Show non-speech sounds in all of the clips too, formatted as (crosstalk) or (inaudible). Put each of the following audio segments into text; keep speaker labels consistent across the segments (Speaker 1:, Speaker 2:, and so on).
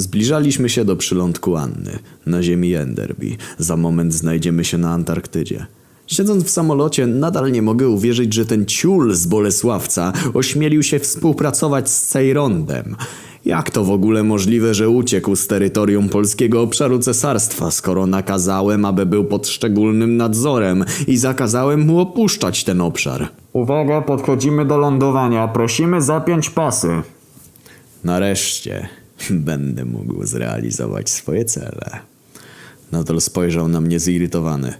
Speaker 1: Zbliżaliśmy się do przylądku Anny, na ziemi Enderby. Za moment znajdziemy się na Antarktydzie. Siedząc w samolocie, nadal nie mogę uwierzyć, że ten ciul z Bolesławca ośmielił się współpracować z Cejrondem. Jak to w ogóle możliwe, że uciekł z terytorium polskiego obszaru cesarstwa, skoro nakazałem, aby był pod szczególnym nadzorem i zakazałem mu opuszczać ten obszar?
Speaker 2: Uwaga, podchodzimy do lądowania. Prosimy zapiąć pasy.
Speaker 1: Nareszcie (laughs) będę mógł zrealizować swoje cele. Nadal spojrzał na mnie zirytowany.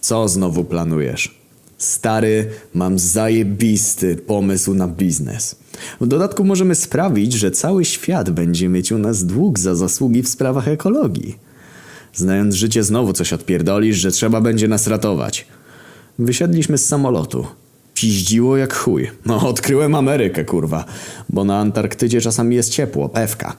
Speaker 1: Co znowu planujesz? Stary, mam zajebisty pomysł na biznes. W dodatku możemy sprawić, że cały świat będzie mieć u nas dług za zasługi w sprawach ekologii. Znając życie znowu coś odpierdolisz, że trzeba będzie nas ratować. Wysiedliśmy z samolotu. Piździło jak chuj. No, odkryłem Amerykę, kurwa. Bo na Antarktydzie czasami jest ciepło, pewka.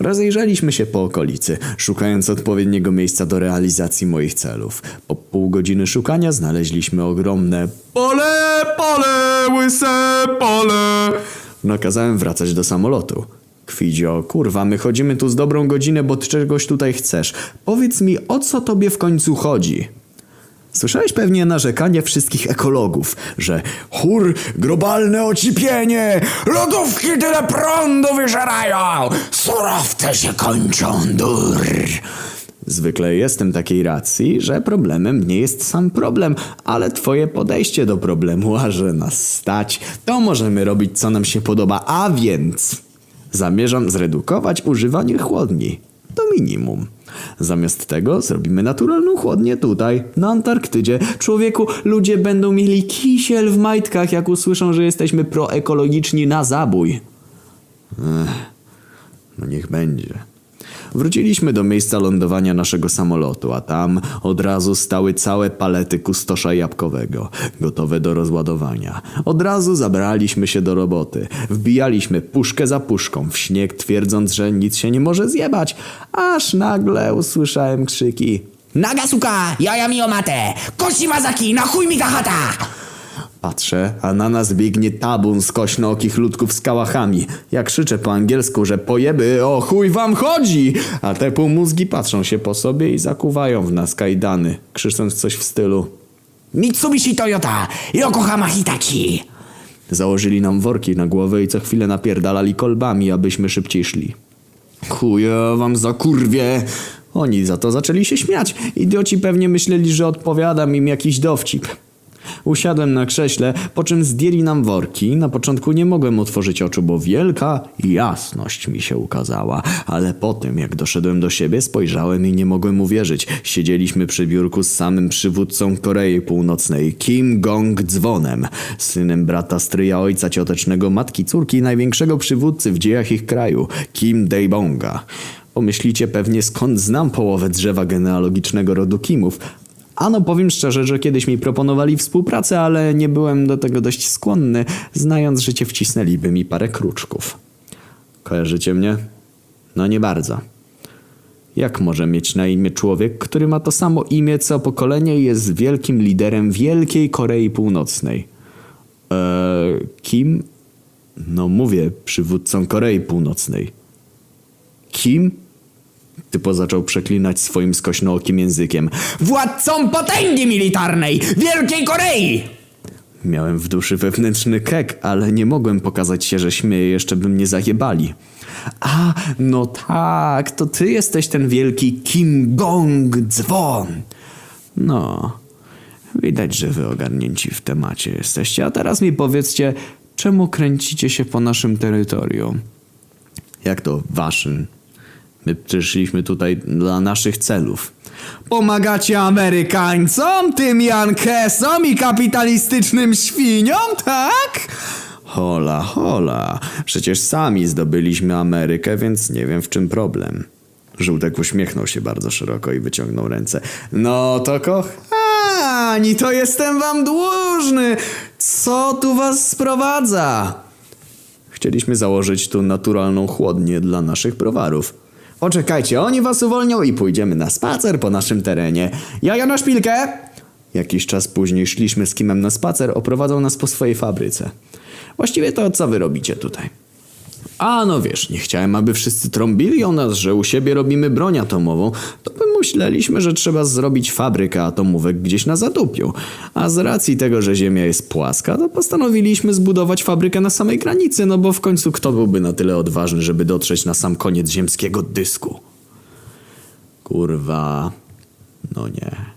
Speaker 1: Rozejrzeliśmy się po okolicy, szukając odpowiedniego miejsca do realizacji moich celów. Po pół godziny szukania znaleźliśmy ogromne pole, pole, łyse pole. Nakazałem wracać do samolotu. Kwidzio, kurwa, my chodzimy tu z dobrą godzinę, bo czegoś tutaj chcesz. Powiedz mi, o co tobie w końcu chodzi? Słyszałeś pewnie narzekanie wszystkich ekologów, że chór, globalne ocipienie, lodówki tyle prądu wyżerają, surowce się kończą, dur. Zwykle jestem takiej racji, że problemem nie jest sam problem, ale twoje podejście do problemu, a że nas stać, to możemy robić co nam się podoba, a więc zamierzam zredukować używanie chłodni do minimum. Zamiast tego zrobimy naturalną chłodnię tutaj, na Antarktydzie. Człowieku, ludzie będą mieli kisiel w majtkach, jak usłyszą, że jesteśmy proekologiczni na zabój. Ech, no niech będzie. Wróciliśmy do miejsca lądowania naszego samolotu, a tam od razu stały całe palety kustosza jabłkowego, gotowe do rozładowania. Od razu zabraliśmy się do roboty. Wbijaliśmy puszkę za puszką w śnieg, twierdząc, że nic się nie może zjebać, aż nagle usłyszałem krzyki.
Speaker 3: Nagasuka, jaja mi omate, koshimazaki, na chuj mi ta chata!
Speaker 1: Patrzę, a na nas biegnie tabun z kośnookich ludków z kałachami. Ja krzyczę po angielsku, że pojeby, o chuj wam chodzi! A te półmózgi patrzą się po sobie i zakuwają w nas kajdany, krzycząc coś w stylu.
Speaker 3: Mitsubishi Toyota, Yokohama Hitachi!
Speaker 1: Założyli nam worki na głowę i co chwilę napierdalali kolbami, abyśmy szybciej szli. Chuja wam za kurwie! Oni za to zaczęli się śmiać. Idioci pewnie myśleli, że odpowiadam im jakiś dowcip. Usiadłem na krześle, po czym zdjęli nam worki. Na początku nie mogłem otworzyć oczu, bo wielka jasność mi się ukazała. Ale po tym, jak doszedłem do siebie, spojrzałem i nie mogłem uwierzyć. Siedzieliśmy przy biurku z samym przywódcą Korei Północnej, Kim Gong-dzwonem, synem brata stryja ojca ciotecznego, matki córki największego przywódcy w dziejach ich kraju, Kim Dae-bonga. Pomyślicie pewnie skąd znam połowę drzewa genealogicznego rodu Kimów, Ano powiem szczerze, że kiedyś mi proponowali współpracę, ale nie byłem do tego dość skłonny, znając życie wcisnęliby mi parę kruczków. Kojarzycie mnie? No nie bardzo. Jak może mieć na imię człowiek, który ma to samo imię co pokolenie i jest wielkim liderem Wielkiej Korei Północnej? Eee, kim? No mówię, przywódcą Korei Północnej. Kim? Typo zaczął przeklinać swoim skośnookim językiem.
Speaker 3: Władcą potęgi militarnej Wielkiej Korei!
Speaker 1: Miałem w duszy wewnętrzny kek, ale nie mogłem pokazać się, że śmieję, jeszcze by mnie zajebali. A, no tak, to ty jesteś ten wielki Kim Gong dzwon. No, widać, że wy ogarnięci w temacie jesteście. A teraz mi powiedzcie, czemu kręcicie się po naszym terytorium? Jak to waszym? My przyszliśmy tutaj dla naszych celów. Pomagacie Amerykańcom, tym Jankesom i kapitalistycznym świniom, tak? Hola, hola. Przecież sami zdobyliśmy Amerykę, więc nie wiem w czym problem. Żółtek uśmiechnął się bardzo szeroko i wyciągnął ręce. No to kochani, to jestem wam dłużny. Co tu was sprowadza? Chcieliśmy założyć tu naturalną chłodnię dla naszych browarów. Poczekajcie, oni was uwolnią i pójdziemy na spacer po naszym terenie. Jaja na szpilkę! Jakiś czas później szliśmy z Kimem na spacer, oprowadzał nas po swojej fabryce. Właściwie to co wy robicie tutaj? A no wiesz, nie chciałem, aby wszyscy trąbili o nas, że u siebie robimy broń atomową, to pomyśleliśmy, że trzeba zrobić fabrykę atomówek gdzieś na zadupiu. A z racji tego, że Ziemia jest płaska, to postanowiliśmy zbudować fabrykę na samej granicy, no bo w końcu kto byłby na tyle odważny, żeby dotrzeć na sam koniec ziemskiego dysku? Kurwa, no nie.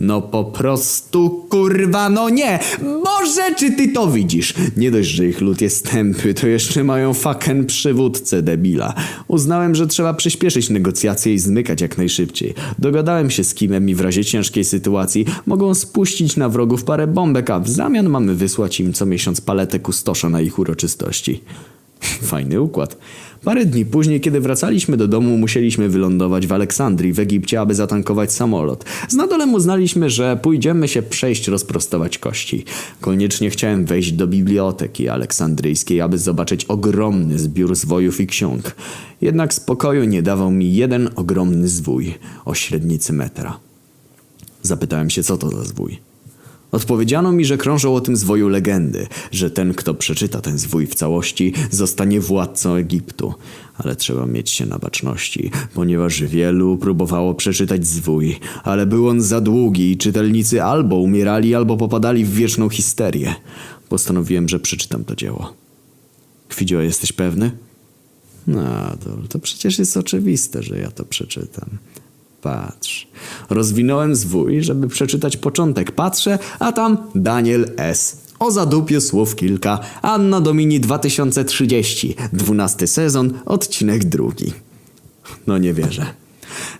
Speaker 1: No po prostu kurwa, no nie! Boże, czy ty to widzisz? Nie dość, że ich lud jest tępy, to jeszcze mają fucking przywódcę debila. Uznałem, że trzeba przyspieszyć negocjacje i zmykać jak najszybciej. Dogadałem się z Kimem i w razie ciężkiej sytuacji mogą spuścić na wrogów parę bombek, a w zamian mamy wysłać im co miesiąc paletę kustosza na ich uroczystości. (laughs) Fajny układ. Parę dni później, kiedy wracaliśmy do domu, musieliśmy wylądować w Aleksandrii w Egipcie, aby zatankować samolot. Z Nadolem uznaliśmy, że pójdziemy się przejść rozprostować kości. Koniecznie chciałem wejść do biblioteki aleksandryjskiej, aby zobaczyć ogromny zbiór zwojów i ksiąg. Jednak spokoju nie dawał mi jeden ogromny zwój o średnicy metra. Zapytałem się, co to za zwój. Odpowiedziano mi, że krążą o tym zwoju legendy, że ten, kto przeczyta ten zwój w całości, zostanie władcą Egiptu. Ale trzeba mieć się na baczności, ponieważ wielu próbowało przeczytać zwój, ale był on za długi i czytelnicy albo umierali, albo popadali w wieczną histerię. Postanowiłem, że przeczytam to dzieło. Kwidzio, jesteś pewny? To, to przecież jest oczywiste, że ja to przeczytam. Patrz. Rozwinąłem zwój, żeby przeczytać początek. Patrzę, a tam Daniel S. O zadupie słów kilka. Anna Domini 2030. Dwunasty sezon, odcinek drugi. No nie wierzę.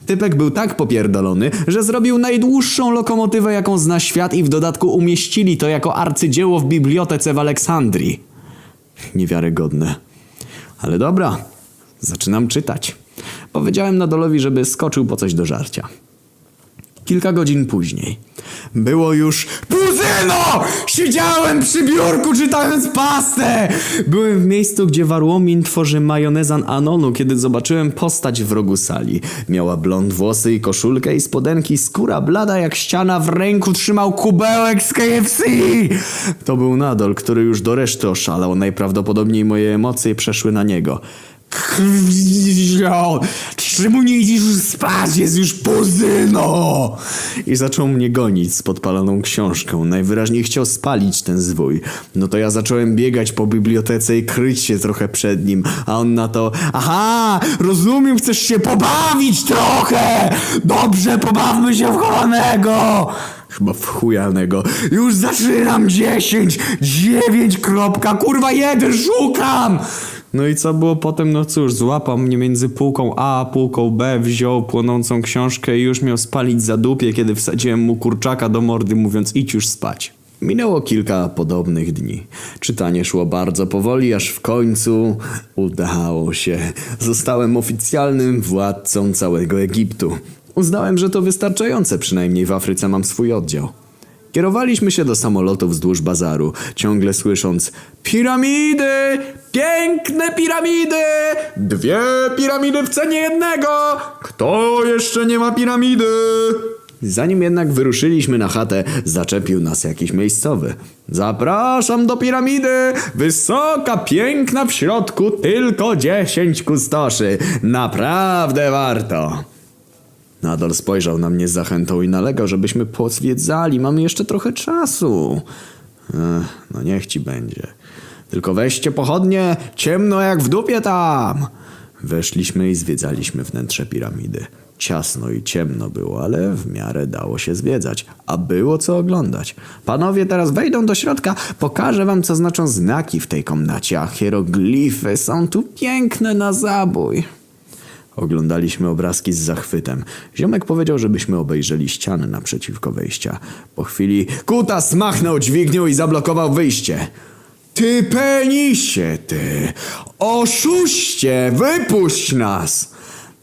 Speaker 1: Typek był tak popierdolony, że zrobił najdłuższą lokomotywę, jaką zna świat i w dodatku umieścili to jako arcydzieło w bibliotece w Aleksandrii. Niewiarygodne. Ale dobra, zaczynam czytać. Powiedziałem Nadolowi, żeby skoczył po coś do żarcia. Kilka godzin później. Było już Puzyno! Siedziałem przy biurku czytając pastę! Byłem w miejscu, gdzie Warłomin tworzy majonezan Anonu, kiedy zobaczyłem postać w rogu sali. Miała blond włosy i koszulkę i spodenki, skóra blada jak ściana, w ręku trzymał kubełek z KFC! To był Nadol, który już do reszty oszalał. Najprawdopodobniej moje emocje przeszły na niego. Krwio! Czemu nie idziesz spać? Jest już puzyno! I zaczął mnie gonić z podpaloną książką. Najwyraźniej chciał spalić ten zwój. No to ja zacząłem biegać po bibliotece i kryć się trochę przed nim. A on na to, aha, rozumiem, chcesz się pobawić trochę! Dobrze, pobawmy się w chowanego! Chyba w chujanego. Już zaczynam 10, 9, kropka, kurwa, jeden, szukam! No i co było potem? No cóż, złapał mnie między półką A a półką B, wziął płonącą książkę i już miał spalić za dupie, kiedy wsadziłem mu kurczaka do mordy, mówiąc idź już spać. Minęło kilka podobnych dni. Czytanie szło bardzo powoli, aż w końcu udało się. Zostałem oficjalnym władcą całego Egiptu. Uznałem, że to wystarczające, przynajmniej w Afryce mam swój oddział. Kierowaliśmy się do samolotu wzdłuż bazaru, ciągle słysząc Piramidy! Piękne piramidy! Dwie piramidy w cenie jednego! Kto jeszcze nie ma piramidy? Zanim jednak wyruszyliśmy na chatę, zaczepił nas jakiś miejscowy. Zapraszam do piramidy! Wysoka, piękna w środku, tylko dziesięć kustoszy. Naprawdę warto! Nadal spojrzał na mnie z zachętą i nalegał, żebyśmy pozwiedzali. Mamy jeszcze trochę czasu. Ech, no niech ci będzie. Tylko weźcie pochodnie, ciemno jak w dupie tam. Weszliśmy i zwiedzaliśmy wnętrze piramidy. Ciasno i ciemno było, ale w miarę dało się zwiedzać, a było co oglądać. Panowie teraz wejdą do środka, pokażę wam co znaczą znaki w tej komnacie, a hieroglify są tu piękne na zabój. Oglądaliśmy obrazki z zachwytem. Ziomek powiedział, żebyśmy obejrzeli ścianę naprzeciwko wejścia. Po chwili kutas machnął dźwignią i zablokował wyjście. Ty penisie, ty! Oszuście! Wypuść nas!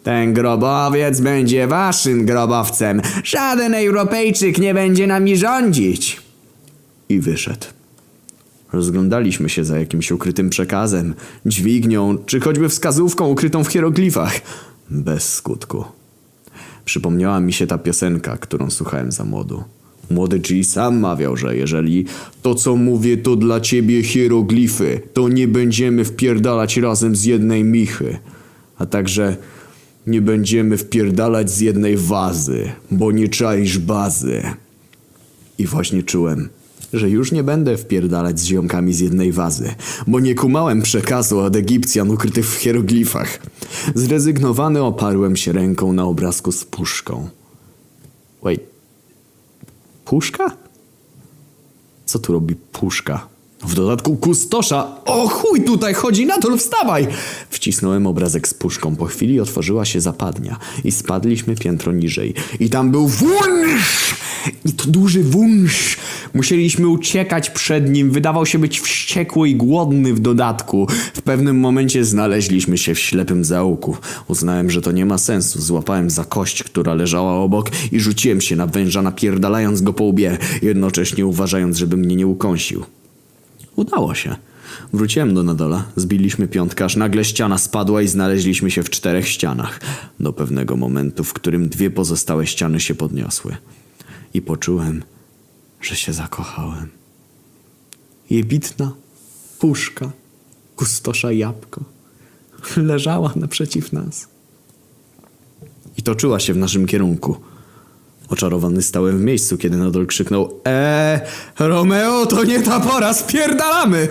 Speaker 1: Ten grobowiec będzie waszym grobowcem. Żaden Europejczyk nie będzie nami rządzić. I wyszedł. Rozglądaliśmy się za jakimś ukrytym przekazem, dźwignią, czy choćby wskazówką ukrytą w hieroglifach. Bez skutku. Przypomniała mi się ta piosenka, którą słuchałem za młodu. Młody G sam mawiał, że jeżeli to co mówię to dla ciebie hieroglify, to nie będziemy wpierdalać razem z jednej michy. A także nie będziemy wpierdalać z jednej wazy, bo nie czaisz bazy. I właśnie czułem, że już nie będę wpierdalać z ziomkami z jednej wazy, bo nie kumałem przekazu od Egipcjan ukrytych w hieroglifach. Zrezygnowany oparłem się ręką na obrazku z puszką. Wait. Puszka? Co tu robi puszka? W dodatku kustosza. O chuj, tutaj chodzi na to, wstawaj! Wcisnąłem obrazek z puszką. Po chwili otworzyła się zapadnia i spadliśmy piętro niżej. I tam był wunsz! I to duży wunsz! Musieliśmy uciekać przed nim. Wydawał się być wściekły i głodny w dodatku. W pewnym momencie znaleźliśmy się w ślepym zaułku. Uznałem, że to nie ma sensu. Złapałem za kość, która leżała obok i rzuciłem się na węża, napierdalając go po łbie, jednocześnie uważając, żeby mnie nie ukąsił. Udało się. Wróciłem do Nadola, zbiliśmy piątkę, aż nagle ściana spadła i znaleźliśmy się w czterech ścianach. Do pewnego momentu, w którym dwie pozostałe ściany się podniosły. I poczułem, że się zakochałem. Jebitna puszka, kustosza jabłko, leżała naprzeciw nas. I toczyła się w naszym kierunku. Oczarowany stałem w miejscu, kiedy Nadol krzyknął Eee, Romeo, to nie ta pora, spierdalamy!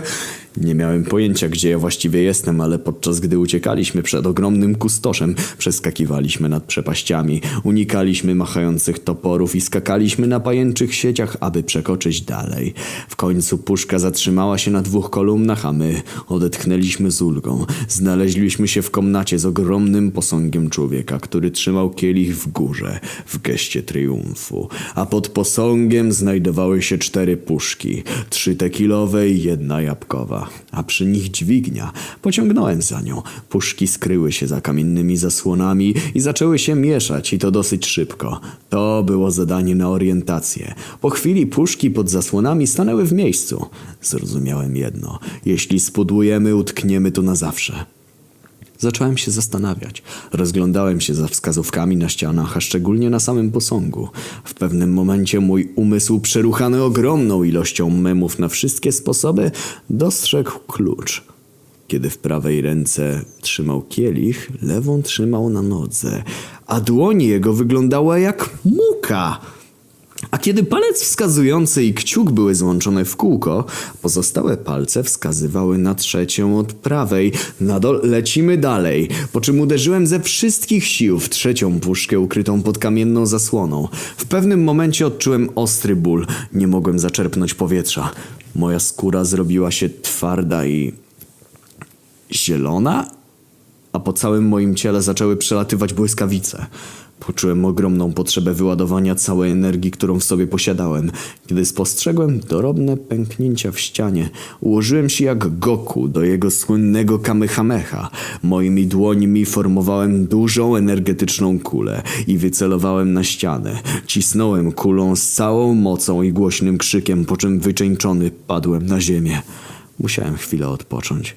Speaker 1: Nie miałem pojęcia, gdzie ja właściwie jestem, ale podczas gdy uciekaliśmy przed ogromnym kustoszem, przeskakiwaliśmy nad przepaściami, unikaliśmy machających toporów i skakaliśmy na pajęczych sieciach, aby przekoczyć dalej. W końcu puszka zatrzymała się na dwóch kolumnach, a my odetchnęliśmy z ulgą. Znaleźliśmy się w komnacie z ogromnym posągiem człowieka, który trzymał kielich w górze, w geście triumfu. A pod posągiem znajdowały się cztery puszki, trzy tekilowe i jedna jabłkowa, a przy nich dźwignia. Pociągnąłem za nią. Puszki skryły się za kamiennymi zasłonami i zaczęły się mieszać i to dosyć szybko. To było zadanie na orientację. Po chwili puszki pod zasłonami stanęły w miejscu. Zrozumiałem jedno. Jeśli spudłujemy, utkniemy tu na zawsze. Zacząłem się zastanawiać. Rozglądałem się za wskazówkami na ścianach, a szczególnie na samym posągu. W pewnym momencie mój umysł, przeruchany ogromną ilością memów na wszystkie sposoby, dostrzegł klucz. Kiedy w prawej ręce trzymał kielich, lewą trzymał na nodze, a dłoń jego wyglądała jak muka. A kiedy palec wskazujący i kciuk były złączone w kółko, pozostałe palce wskazywały na trzecią od prawej. Nadol lecimy dalej, po czym uderzyłem ze wszystkich sił w trzecią puszkę ukrytą pod kamienną zasłoną. W pewnym momencie odczułem ostry ból. Nie mogłem zaczerpnąć powietrza. Moja skóra zrobiła się twarda i... zielona? a po całym moim ciele zaczęły przelatywać błyskawice. Poczułem ogromną potrzebę wyładowania całej energii, którą w sobie posiadałem. Kiedy spostrzegłem drobne pęknięcia w ścianie, ułożyłem się jak Goku do jego słynnego Kamehameha. Moimi dłońmi formowałem dużą energetyczną kulę i wycelowałem na ścianę. Cisnąłem kulą z całą mocą i głośnym krzykiem, po czym wycieńczony padłem na ziemię. Musiałem chwilę odpocząć.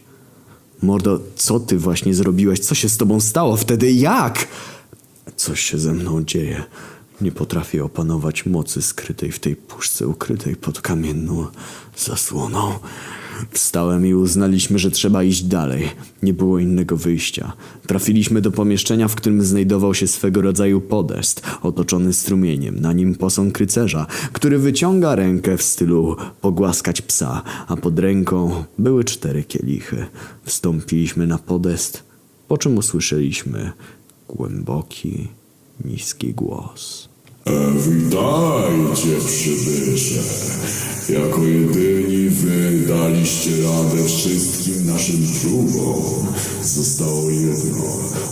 Speaker 1: Mordo, co ty właśnie zrobiłeś? Co się z tobą stało wtedy? Jak? Coś się ze mną dzieje. Nie potrafię opanować mocy skrytej w tej puszce ukrytej pod kamienną zasłoną. Wstałem i uznaliśmy, że trzeba iść dalej. Nie było innego wyjścia. Trafiliśmy do pomieszczenia, w którym znajdował się swego rodzaju podest, otoczony strumieniem, na nim posąg rycerza, który wyciąga rękę w stylu pogłaskać psa, a pod ręką były cztery kielichy. Wstąpiliśmy na podest, po czym usłyszeliśmy głęboki, niski głos.
Speaker 4: Witajcie przybysze. Jako jedyni wy daliście radę wszystkim naszym próbom. Zostało jedno,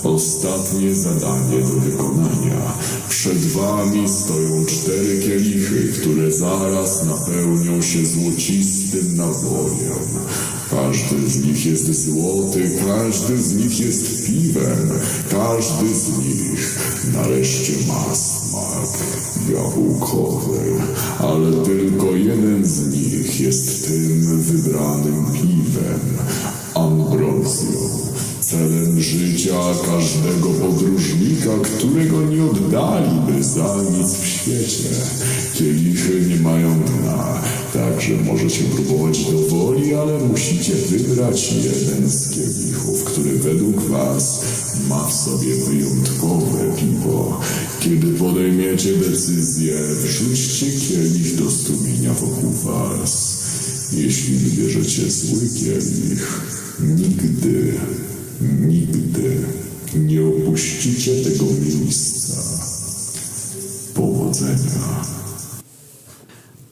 Speaker 4: ostatnie zadanie do wykonania. Przed wami stoją cztery kielichy, które zaraz napełnią się złocistym napojem. Każdy z nich jest złoty, każdy z nich jest piwem, każdy z nich nareszcie ma smak jabłkowy, ale tylko jeden z nich jest tym wybranym piwem. Ambrozio, Celem życia każdego podróżnika, którego nie oddaliby za nic w świecie. Kielichy nie mają dna, także możecie próbować do woli, ale musicie wybrać jeden z kielichów, który według was ma w sobie wyjątkowe piwo. Kiedy podejmiecie decyzję, wrzućcie kielich do strumienia wokół was. Jeśli wybierzecie zły kielich, nigdy, nigdy nie opuścicie tego miejsca. Powodzenia.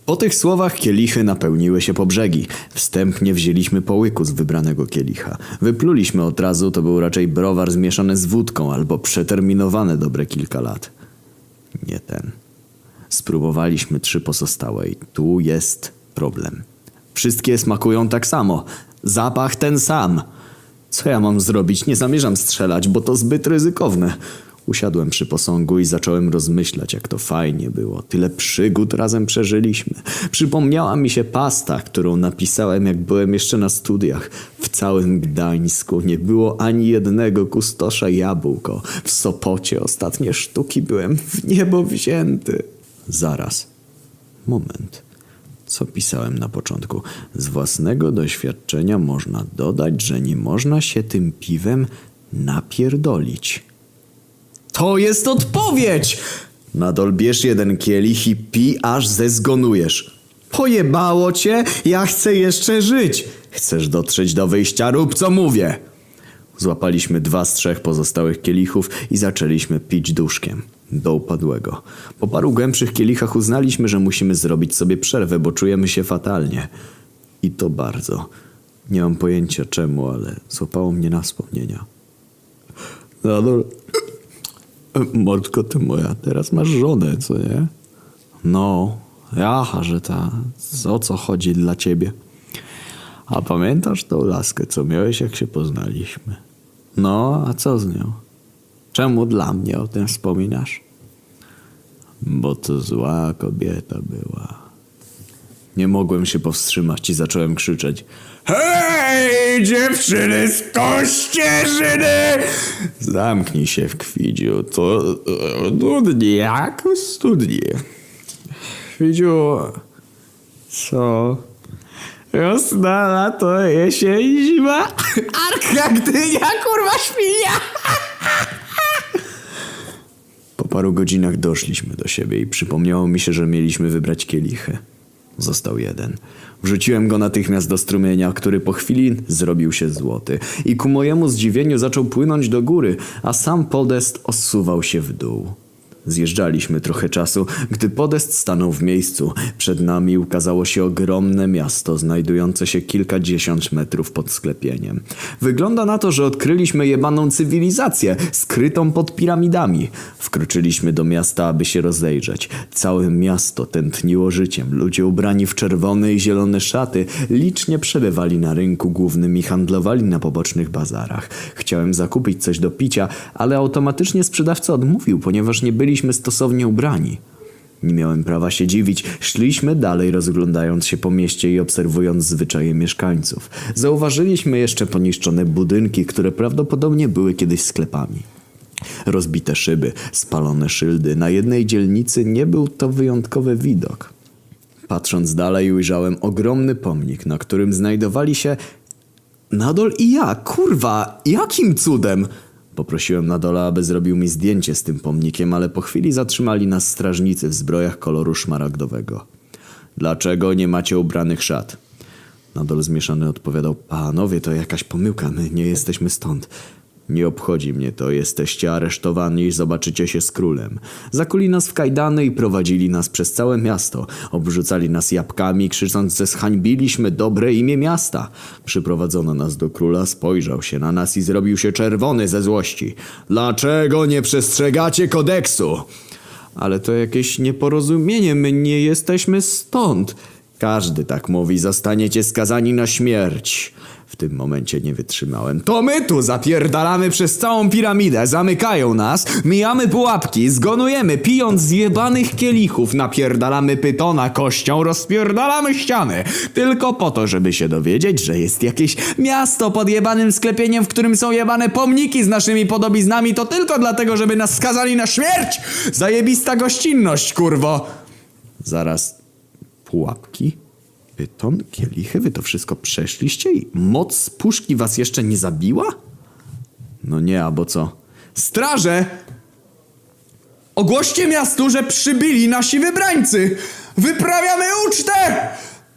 Speaker 1: Po tych słowach kielichy napełniły się po brzegi. Wstępnie wzięliśmy po łyku z wybranego kielicha. Wypluliśmy od razu, to był raczej browar zmieszany z wódką albo przeterminowany dobre kilka lat. Nie ten. Spróbowaliśmy trzy pozostałe i tu jest problem. Wszystkie smakują tak samo. Zapach ten sam. Co ja mam zrobić? Nie zamierzam strzelać, bo to zbyt ryzykowne. Usiadłem przy posągu i zacząłem rozmyślać, jak to fajnie było. Tyle przygód razem przeżyliśmy. Przypomniała mi się pasta, którą napisałem, jak byłem jeszcze na studiach. W całym Gdańsku nie było ani jednego kustosza jabłko. W Sopocie ostatnie sztuki byłem w niebo wzięty. Zaraz. Moment. Co pisałem na początku? Z własnego doświadczenia można dodać, że nie można się tym piwem napierdolić. To jest odpowiedź! Nadol bierz jeden kielich i pi aż zezgonujesz. Pojebało cię? Ja chcę jeszcze żyć. Chcesz dotrzeć do wyjścia? Rób co mówię. Złapaliśmy dwa z trzech pozostałych kielichów i zaczęliśmy pić duszkiem. Do upadłego. Po paru głębszych kielichach uznaliśmy, że musimy zrobić sobie przerwę, bo czujemy się fatalnie. I to bardzo. Nie mam pojęcia czemu, ale złapało mnie na wspomnienia. Nadal... Mordko, ty moja, teraz masz żonę, co nie? No, jaha, że ta, o co chodzi dla ciebie? A pamiętasz tą laskę, co miałeś, jak się poznaliśmy? No, a co z nią? Czemu dla mnie o tym wspominasz? Bo to zła kobieta była. Nie mogłem się powstrzymać i zacząłem krzyczeć. Hej, dziewczyny z Kościerzyny! Zamknij się w kwidziu, to e, nudnie jak w studni. Kwidziu, co? Wiosna, lato, jesień, zima. (laughs) Arka, Gdynia, kurwa, świnia! (laughs) Paru godzinach doszliśmy do siebie i przypomniało mi się, że mieliśmy wybrać kielichy. Został jeden. Wrzuciłem go natychmiast do strumienia, który po chwili zrobił się złoty i ku mojemu zdziwieniu zaczął płynąć do góry, a sam podest osuwał się w dół. Zjeżdżaliśmy trochę czasu, gdy podest stanął w miejscu. Przed nami ukazało się ogromne miasto, znajdujące się kilkadziesiąt metrów pod sklepieniem. Wygląda na to, że odkryliśmy jebaną cywilizację, skrytą pod piramidami. Wkroczyliśmy do miasta, aby się rozejrzeć. Całe miasto tętniło życiem. Ludzie ubrani w czerwone i zielone szaty licznie przebywali na rynku głównym i handlowali na pobocznych bazarach. Chciałem zakupić coś do picia, ale automatycznie sprzedawca odmówił, ponieważ nie byliśmy stosownie ubrani. Nie miałem prawa się dziwić. Szliśmy dalej, rozglądając się po mieście i obserwując zwyczaje mieszkańców. Zauważyliśmy jeszcze poniszczone budynki, które prawdopodobnie były kiedyś sklepami. Rozbite szyby, spalone szyldy. Na jednej dzielnicy nie był to wyjątkowy widok. Patrząc dalej, ujrzałem ogromny pomnik, na którym znajdowali się Nadol i ja, kurwa, jakim cudem? Poprosiłem Nadola, aby zrobił mi zdjęcie z tym pomnikiem, ale po chwili zatrzymali nas strażnicy w zbrojach koloru szmaragdowego. Dlaczego nie macie ubranych szat? Nadol zmieszany odpowiadał, panowie, to jakaś pomyłka, my nie jesteśmy stąd. Nie obchodzi mnie to, jesteście aresztowani i zobaczycie się z królem. Zakuli nas w kajdany i prowadzili nas przez całe miasto. Obrzucali nas jabłkami, krzycząc, że zhańbiliśmy dobre imię miasta. Przyprowadzono nas do króla, spojrzał się na nas i zrobił się czerwony ze złości. Dlaczego nie przestrzegacie kodeksu? Ale to jakieś nieporozumienie, my nie jesteśmy stąd. Każdy tak mówi, zostaniecie skazani na śmierć. W tym momencie nie wytrzymałem. To my tu zapierdalamy przez całą piramidę, zamykają nas, mijamy pułapki, zgonujemy, pijąc z jebanych kielichów, napierdalamy pytona kością, rozpierdalamy ściany. Tylko po to, żeby się dowiedzieć, że jest jakieś miasto pod jebanym sklepieniem, w którym są jebane pomniki z naszymi podobiznami, to tylko dlatego, żeby nas skazali na śmierć! Zajebista gościnność, kurwo! Zaraz, pułapki? Pyton, kielichy, wy to wszystko przeszliście i moc puszki was jeszcze nie zabiła? No nie, albo co? Straże! Ogłoście miastu, że przybyli nasi wybrańcy! Wyprawiamy ucztę!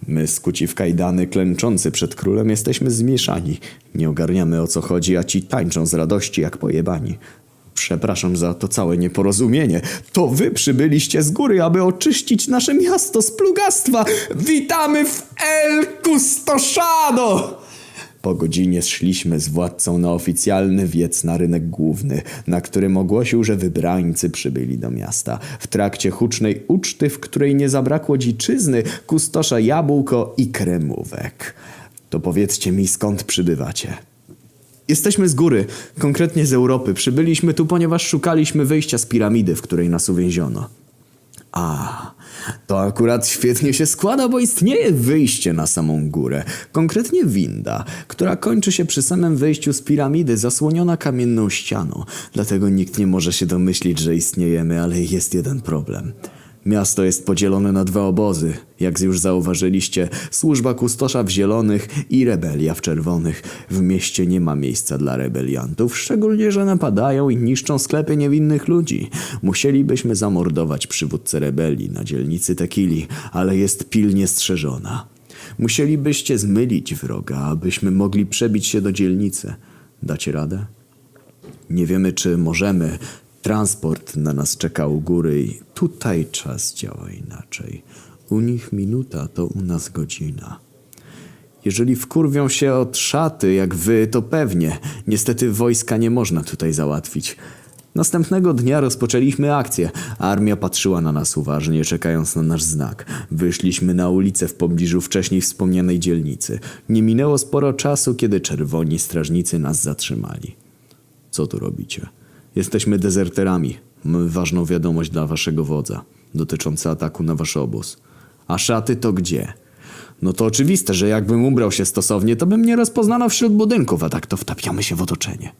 Speaker 1: My, skuci w kajdany, klęczący przed królem, jesteśmy zmieszani. Nie ogarniamy o co chodzi, a ci tańczą z radości jak pojebani. Przepraszam za to całe nieporozumienie. To wy przybyliście z góry, aby oczyścić nasze miasto z plugastwa. Witamy w El Custoszado! Po godzinie szliśmy z władcą na oficjalny wiec na rynek główny, na którym ogłosił, że wybrańcy przybyli do miasta. W trakcie hucznej uczty, w której nie zabrakło dziczyzny, kustosza jabłko i kremówek. To powiedzcie mi, skąd przybywacie? Jesteśmy z góry, konkretnie z Europy. Przybyliśmy tu, ponieważ szukaliśmy wyjścia z piramidy, w której nas uwięziono. A, to akurat świetnie się składa, bo istnieje wyjście na samą górę, konkretnie winda, która kończy się przy samym wejściu z piramidy, zasłoniona kamienną ścianą. Dlatego nikt nie może się domyślić, że istniejemy, ale jest jeden problem. Miasto jest podzielone na dwa obozy. Jak już zauważyliście, służba kustosza w zielonych i rebelia w czerwonych. W mieście nie ma miejsca dla rebeliantów, szczególnie, że napadają i niszczą sklepy niewinnych ludzi. Musielibyśmy zamordować przywódcę rebelii na dzielnicy Tekili, ale jest pilnie strzeżona. Musielibyście zmylić wroga, abyśmy mogli przebić się do dzielnicy. Dacie radę? Nie wiemy, czy możemy. Transport na nas czeka u góry tutaj czas działa inaczej. U nich minuta to u nas godzina. Jeżeli wkurwią się od szaty jak wy, to pewnie. Niestety wojska nie można tutaj załatwić. Następnego dnia rozpoczęliśmy akcję. Armia patrzyła na nas uważnie, czekając na nasz znak. Wyszliśmy na ulicę w pobliżu wcześniej wspomnianej dzielnicy. Nie minęło sporo czasu, kiedy czerwoni strażnicy nas zatrzymali. Co tu robicie? Jesteśmy dezerterami. Mamy ważną wiadomość dla waszego wodza, dotyczącą ataku na wasz obóz. A szaty to gdzie? No to oczywiste, że jakbym ubrał się stosownie, to bym nie rozpoznano wśród budynków, a tak to wtapiamy się w otoczenie.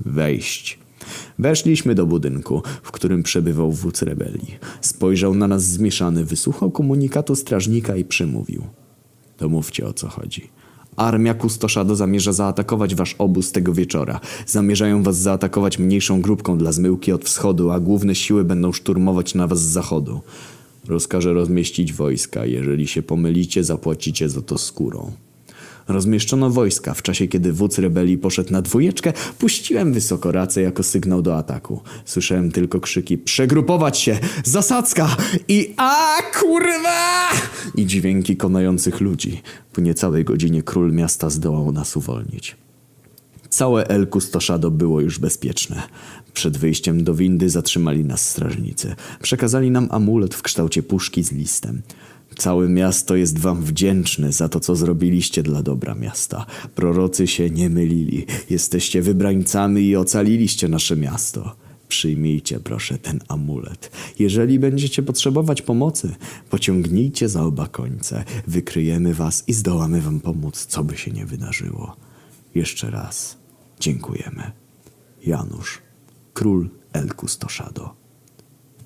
Speaker 1: Wejść. Weszliśmy do budynku, w którym przebywał wódz rebelii. Spojrzał na nas zmieszany, wysłuchał komunikatu strażnika i przemówił. To mówcie o co chodzi. Armia Kustoszado zamierza zaatakować wasz obóz tego wieczora. Zamierzają was zaatakować mniejszą grupką dla zmyłki od wschodu, a główne siły będą szturmować na was z zachodu. Rozkażę rozmieścić wojska. Jeżeli się pomylicie, zapłacicie za to skórą. Rozmieszczono wojska. W czasie, kiedy wódz rebelii poszedł na dwójeczkę, puściłem wysoko racę jako sygnał do ataku. Słyszałem tylko krzyki przegrupować się, zasadzka i a kurwa! I dźwięki konających ludzi. Po niecałej godzinie król miasta zdołał nas uwolnić. Całe El Custoszado było już bezpieczne. Przed wyjściem do windy zatrzymali nas strażnicy. Przekazali nam amulet w kształcie puszki z listem. Całe miasto jest wam wdzięczne za to, co zrobiliście dla dobra miasta. Prorocy się nie mylili. Jesteście wybrańcami i ocaliliście nasze miasto. Przyjmijcie proszę ten amulet. Jeżeli będziecie potrzebować pomocy, pociągnijcie za oba końce. Wykryjemy was i zdołamy wam pomóc, co by się nie wydarzyło. Jeszcze raz dziękujemy. Janusz, król El Custoszado.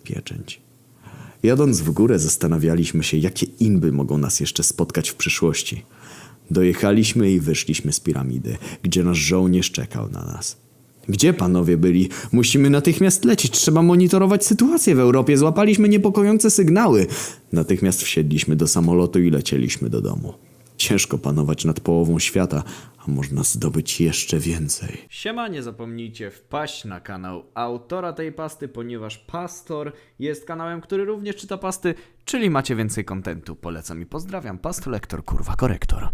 Speaker 1: Pieczęć. Jadąc w górę zastanawialiśmy się, jakie inby mogą nas jeszcze spotkać w przyszłości. Dojechaliśmy i wyszliśmy z piramidy, gdzie nasz żołnierz czekał na nas. Gdzie panowie byli? Musimy natychmiast lecieć. Trzeba monitorować sytuację w Europie. Złapaliśmy niepokojące sygnały. Natychmiast wsiedliśmy do samolotu i lecieliśmy do domu. Ciężko panować nad połową świata, a można zdobyć jeszcze więcej. Siema, nie zapomnijcie wpaść na kanał autora tej pasty, ponieważ Pastor jest kanałem, który również czyta pasty, czyli macie więcej kontentu. Polecam i pozdrawiam. Pastolektor, kurwa korektor.